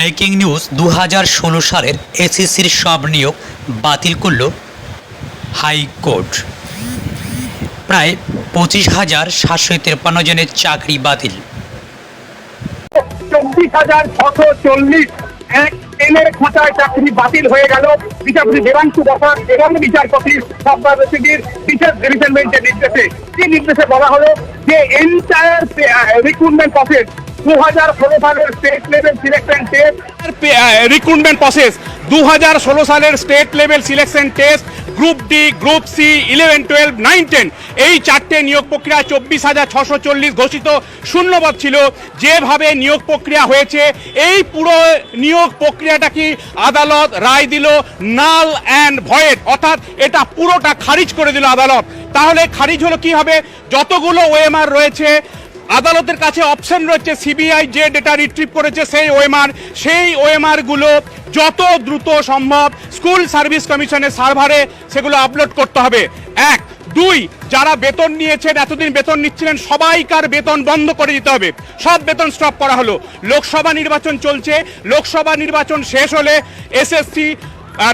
Breaking news দু সালের এসএসসির সব নিয়োগ বাতিল করল হাইকোর্ট। প্রায় পঁচিশ হাজার সাতশো তেপ্পান্ন জনের চাকরি বাতিল। চব্বিশ হাজার ছশো চল্লিশ এক ট্রেনের খাঁচায় চাকরি বাতিল হয়ে গেল। বিচারপতি দেবাংশু বসাক এবং বিচারপতি রশিদির বিশেষ ডিভিশন বেঞ্চের নির্দেশে। কি নির্দেশে বলা হলো? যে এন্টায়ার রিক্রুটমেন্ট প্রসেস দু ষোলো সালের state level selection test recruitment process দু হাজার ষোলো সালের state level selection test group D group C eleven twelve nine ten এই চারটে নিয়োগ প্রক্রিয়া চব্বিশ হাজার ছশো চল্লিশ ঘোষিত শূন্যপদ ছিল। যেভাবে নিয়োগ প্রক্রিয়া হয়েছে, এই পুরো নিয়োগ প্রক্রিয়াটা কি আদালত রায় দিল নাল অ্যান্ড ভয়েড? অর্থাৎ এটা পুরোটা খারিজ করে দিল আদালত। তাহলে খারিজ হলো কি হবে? যতগুলো ওএমআর রয়েছে আদালতের কাছে অপশন রয়েছে, সিবিআই যে ডেটা রিট্রিভ করেছে সেই ওএমআর সেই ওএমআরগুলো যত দ্রুত সম্ভব স্কুল সার্ভিস কমিশনের সার্ভারে সেগুলো আপলোড করতে হবে। এক, দুই, যারা বেতন নিয়েছেন, এতদিন বেতন নিচ্ছিলেন, সবাইকার বেতন বন্ধ করে দিতে হবে। সব বেতন স্টপ করা হলো। লোকসভা নির্বাচন চলছে। লোকসভা নির্বাচন শেষ হলে এসএসসি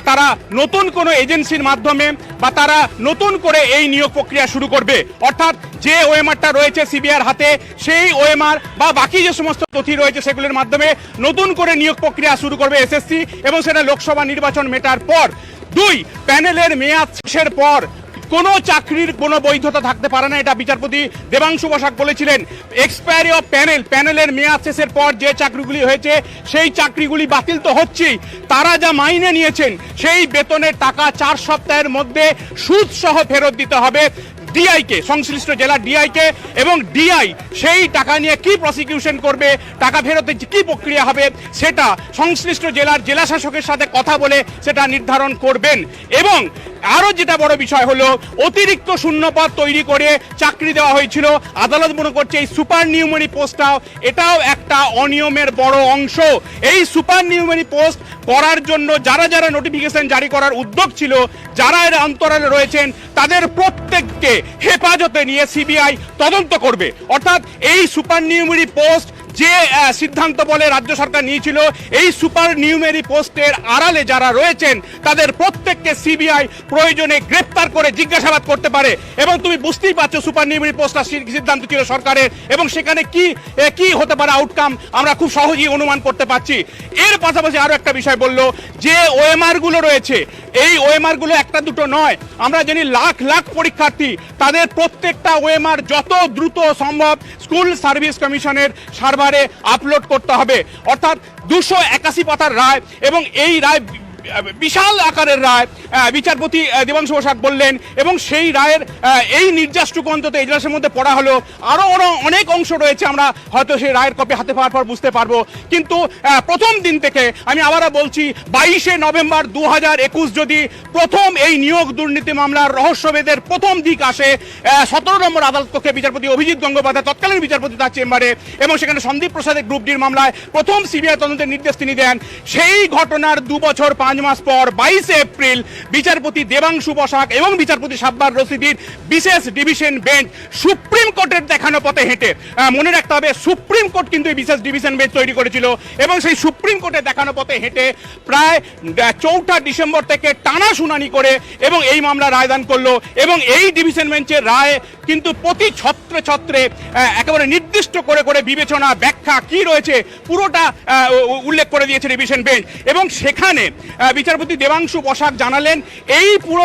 তারা নতুন কোনো এজেন্সির মাধ্যমে বা তারা নতুন করে এই নিয়োগ প্রক্রিয়া শুরু করবে। অর্থাৎ যে ওএমআরটা রয়েছে সিবিআর হাতে, সেই ওএমআর বা বাকি যে সমস্ত নথি রয়েছে সেগুলির মাধ্যমে নতুন করে নিয়োগ প্রক্রিয়া শুরু করবে এসএসসি এবং সেটা লোকসভা নির্বাচন মেটার পর। দুই, প্যানেলের মেয়াদ শেষের পর কোনো চাকরির কোনো বৈধতা থাকতে পারে না, এটা বিচারপতি দেবাংশু বসাক বলেছিলেন। এক্সপায়ারি অফ প্যানেল প্যানেলের মেয়াদ শেষের পর যে চাকরিগুলি হয়েছে, সেই চাকরিগুলি বাতিল তো হচ্ছেই। তারা যা মাইনে নিয়েছেন, সেই বেতনের টাকা চার সপ্তাহের মধ্যে সুদসহ ফেরত দিতে হবে। ডিআইকে সংশ্লিষ্ট জেলার ডিআইকে এবং ডিআই সেই টাকা নিয়ে কি প্রসিকিউশন করবে, টাকা ফেরতের যে কি প্রক্রিয়া হবে, সেটা সংশ্লিষ্ট জেলার জেলা শাসকের সাথে কথা বলে সেটা নির্ধারণ করবেন। এবং আরও যেটা বড় বিষয় হলো, অতিরিক্ত শূন্যপদ তৈরি করে চাকরি দেওয়া হয়েছিল। আদালত মনে করছে এই সুপার নিউমারি পোস্টটাও, এটাও একটা অনিয়মের বড় অংশ। এই সুপার নিউমারি পোস্ট করার জন্য যারা যারা নোটিফিকেশন জারি করার উদ্যোগ ছিল, যারা এর অন্তরালে রয়েছেন, তাদের প্রত্যেককে হেফাজতে নিয়ে সিবিআই তদন্ত করবে। অর্থাৎ এই সুপার নিউমারি পোস্ট যে সিদ্ধান্ত বলে রাজ্য সরকার নিয়েছিল, এই সুপার নিউমেরি পোস্টের আড়ালে যারা রয়েছেন, তাদের প্রত্যেককে সিবিআই প্রয়োজনে গ্রেপ্তার করে জিজ্ঞাসাবাদ করতে পারে। এবং তুমি বুঝতেই পারছ সুপার নিউমেরি পোস্টটা সিদ্ধান্ত ছিল সরকারের এবং সেখানে কি কি হতে পারে আউটকাম আমরা খুব সহজেই অনুমান করতে পারছি। এর পাশাপাশি আরও একটা বিষয় বলল যে ওএমআরগুলো রয়েছে এই ওএমআরগুলো একটা দুটো নয়। আমরা জানি লাখ লাখ পরীক্ষার্থী, তাদের প্রত্যেকটা ওএমআর যত দ্রুত সম্ভব স্কুল সার্ভিস কমিশনের সার্ভারে আপলোড করতে হবে। অর্থাৎ দুশো একাশি পাতার রায় এবং এই রায় বিশাল আকারের রায় বিচারপতি দেবাংশু বসাক বললেন, এবং সেই রায়ের এই নির্যাসটুকু অন্তত এজলাসের মধ্যে পড়া হলো আরও আরও অনেক অংশ রয়েছে, আমরা হয়তো সেই রায়ের কপি হাতে পাওয়ার পর বুঝতে পারব। কিন্তু প্রথম দিন থেকে আমি আবারও বলছি, বাইশে নভেম্বর দু হাজার একুশ যদি প্রথম এই নিয়োগ দুর্নীতি মামলার রহস্যভেদের প্রথম দিক আসে সতেরো নম্বর আদালত কক্ষে বিচারপতি অভিজিৎ গঙ্গোপাধ্যায় তৎকালীন বিচারপতি তার চেম্বারে, এবং সেখানে সন্দীপ প্রসাদের গ্রুপ ডির মামলায় প্রথম সিবিআই তদন্তের নির্দেশ তিনি দেন। সেই ঘটনার দু বছর পাঁচ মাস পর বাইশে এপ্রিল বিচারপতি দেবাংশু বসাক এবং বিচারপতি সাব্বার রশিদির বিশেষ ডিভিশন বেঞ্চ সুপ্রিম কোর্টের দেখানো পথে হেঁটে। মনে রাখতে হবে, সুপ্রিম কোর্ট কিন্তু এই বিশেষ ডিভিশন বেঞ্চ তৈরি করেছিল এবং সেই সুপ্রিম কোর্টের দেখানো পথে হেঁটে প্রায় চৌঠা ডিসেম্বর থেকে টানা শুনানি করে এবং এই মামলা রায়দান করল এবং এই ডিভিশন বেঞ্চের রায় কিন্তু প্রতি ছত্রে ছত্রে একেবারে নির্দিষ্ট করে করে বিবেচনা, ব্যাখ্যা কি রয়েছে পুরোটা উল্লেখ করে দিয়েছে ডিভিশন বেঞ্চ। এবং সেখানে বিচারপতি দেবাংশু বসাক জানালেন এই পুরো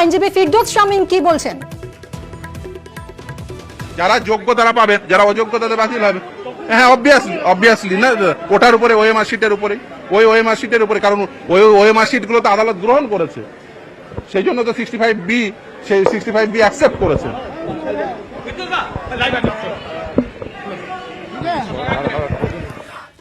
আইনজীবী ফিরদৌস শামীম কি বলছেন? যারা যোগ্য তারা পাবেন যারা অযোগ্য তাদের বাতিল হবে। হ্যাঁ অবভিয়াসলি অবভিয়াসলি না? ওটার উপরে ওএমআর শিটের উপরে। ওই ওএমআর শিটের উপরে কারণ ওই ওএমআর শিটগুলো তো আদালত গ্রহণ করেছে। সেই জন্য তো সিক্সটি ফাইভ বি সেই সিক্সটি ফাইভ বি অ্যাকসেপ্ট করেছে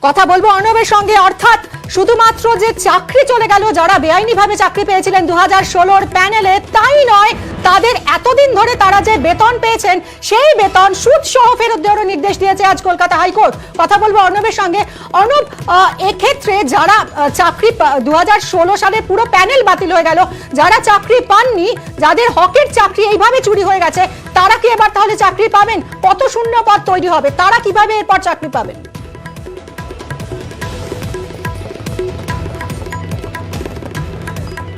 কথা বলব অর্ণবের সঙ্গে। অর্থাৎ শুধুমাত্র যে চাকরি চলে গেল, যারা বেআইনিভাবে চাকরি পেয়েছিলেন দু হাজার ষোলোর প্যানেলে, তাই নয়, তাদের এতদিন ধরে তারা যে বেতন পেয়েছেন, সেই বেতন সুদ সহ ফেরত দেওয়ার নির্দেশ দিয়েছে আজ কলকাতা হাইকোর্ট। কথা বলব অর্ণবের সঙ্গে। অর্ণব এক্ষেত্রে যারা চাকরি দু হাজার ষোলো সালে পুরো প্যানেল বাতিল হয়ে গেল, যারা চাকরি পাননি, যাদের হকের চাকরি এইভাবে চুরি হয়ে গেছে, তারা কি এবার তাহলে চাকরি পাবেন? কত শূন্য পদ তৈরি হবে? তারা কীভাবে এরপর চাকরি পাবেন?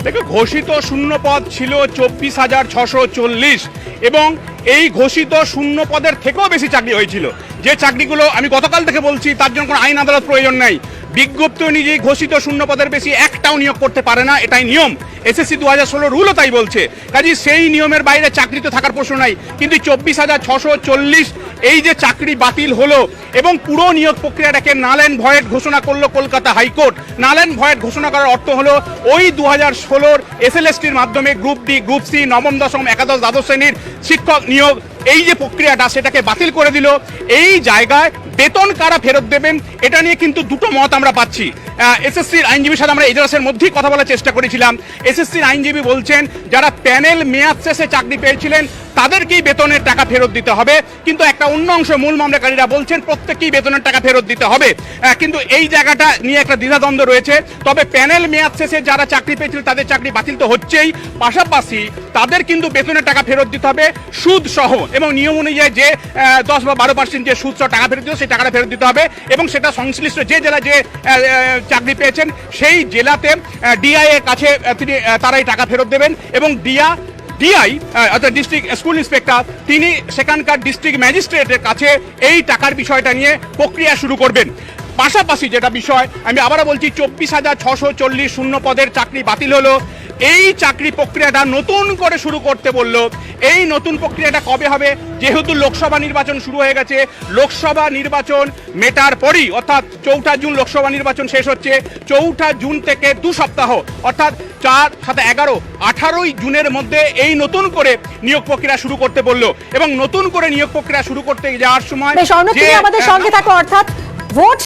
দেখো, ঘোষিত শূন্যপদ ছিল চব্বিশ হাজার ছশো চল্লিশ এবং এই ঘোষিত শূন্য পদের থেকেও বেশি চাকরি হয়েছিল। যে চাকরিগুলো আমি গতকাল থেকে বলছি, তার জন্য কোনো আইন আদালত প্রয়োজন নাই। বিজ্ঞপ্তি অনুযায়ী ঘোষিত শূন্য পদের বেশি একটাও নিয়োগ করতে পারে না, এটাই নিয়ম। এসএসসি দু হাজার ষোলো রুলও তাই বলছে। কাজে সেই নিয়মের বাইরে চাকরি তো থাকার প্রশ্ন নাই, কিন্তু চব্বিশ হাজার ছশো চল্লিশ এই যে চাকরি বাতিল হলো এবং পুরো নিয়োগ প্রক্রিয়াটাকে নালেন ভয়েট ঘোষণা করল কলকাতা হাইকোর্ট। নালেন ভয়েট ঘোষণা করার অর্থ হলো ওই দু হাজার ষোলোর এসএলএসটির মাধ্যমে গ্রুপ ডি গ্রুপ সি নবম, দশম, একাদশ, দ্বাদশ শ্রেণির শিক্ষক নিয়োগ এই যে প্রক্রিয়াটা সেটাকে বাতিল করে দিল, এই জায়গায় বেতন কারা ফেরত দেবেন, এটা নিয়ে কিন্তু দুটো মত আমরা পাচ্ছি। এসএসসির আইনজীবীর সাথে আমরা এজলাসের মধ্যেই কথা বলার চেষ্টা করেছিলাম। এসএসসির আইনজীবী বলছেন, যারা প্যানেল মেয়াদ শেষে চাকরি পেয়েছিলেন তাদেরকেই বেতনের টাকা ফেরত দিতে হবে। কিন্তু একটা অন্য অংশ মূল মামলাকারীরা বলছেন, প্রত্যেককেই বেতনের টাকা ফেরত দিতে হবে। কিন্তু এই জায়গাটা নিয়ে একটা দ্বিধাদ্বন্দ্ব রয়েছে। তবে প্যানেল মেয়াদ শেষে যারা চাকরি পেয়েছিল, তাদের চাকরি বাতিল তো হচ্ছেই। পাশাপাশি তাদের কিন্তু বেতনের টাকা ফেরত দিতে হবে সুদ সহ। এবং নিয়ম অনুযায়ী যে দশ বা বারো পার্সেন্ট যে সুদ সহ টাকা ফেরত দিতে সেই টাকাটা ফেরত দিতে হবে। এবং সেটা সংশ্লিষ্ট যে জেলা যে চাকরি পেয়েছেন, সেই জেলাতে ডিআই এর কাছে তিনি তারাই টাকা ফেরত দেবেন। এবং ডিয়া ডিআই অর্থাৎ ডিস্ট্রিক্ট স্কুল ইন্সপেক্টর তিনি সেখানকার ডিস্ট্রিক্ট ম্যাজিস্ট্রেটের কাছে এই টাকার বিষয়টা নিয়ে প্রক্রিয়া শুরু করবেন। পাশাপাশি যেটা বিষয়, আমি আবারও বলছি, চব্বিশ হাজার ছশো চল্লিশ শূন্য পদের চাকরি বাতিল হলো। এই চাকরি প্রক্রিয়াটা নতুন করে শুরু করতে বলল। এই নতুন প্রক্রিয়াটা কবে হবে? যেহেতু লোকসভা নির্বাচন শুরু হয়ে গেছে লোকসভা নির্বাচন মেটার পরই অর্থাৎ চৌঠা জুন লোকসভা নির্বাচন শেষ হচ্ছে চৌঠা জুন থেকে দু সপ্তাহ অর্থাৎ চার সাথে এগারো আঠারোই জুনের মধ্যে এই নতুন করে নিয়োগ প্রক্রিয়া শুরু করতে বলল। এবং নতুন করে নিয়োগ প্রক্রিয়া শুরু করতে যাওয়ার সময় আমাদের সঙ্গে থাকো অর্থাৎ ভোট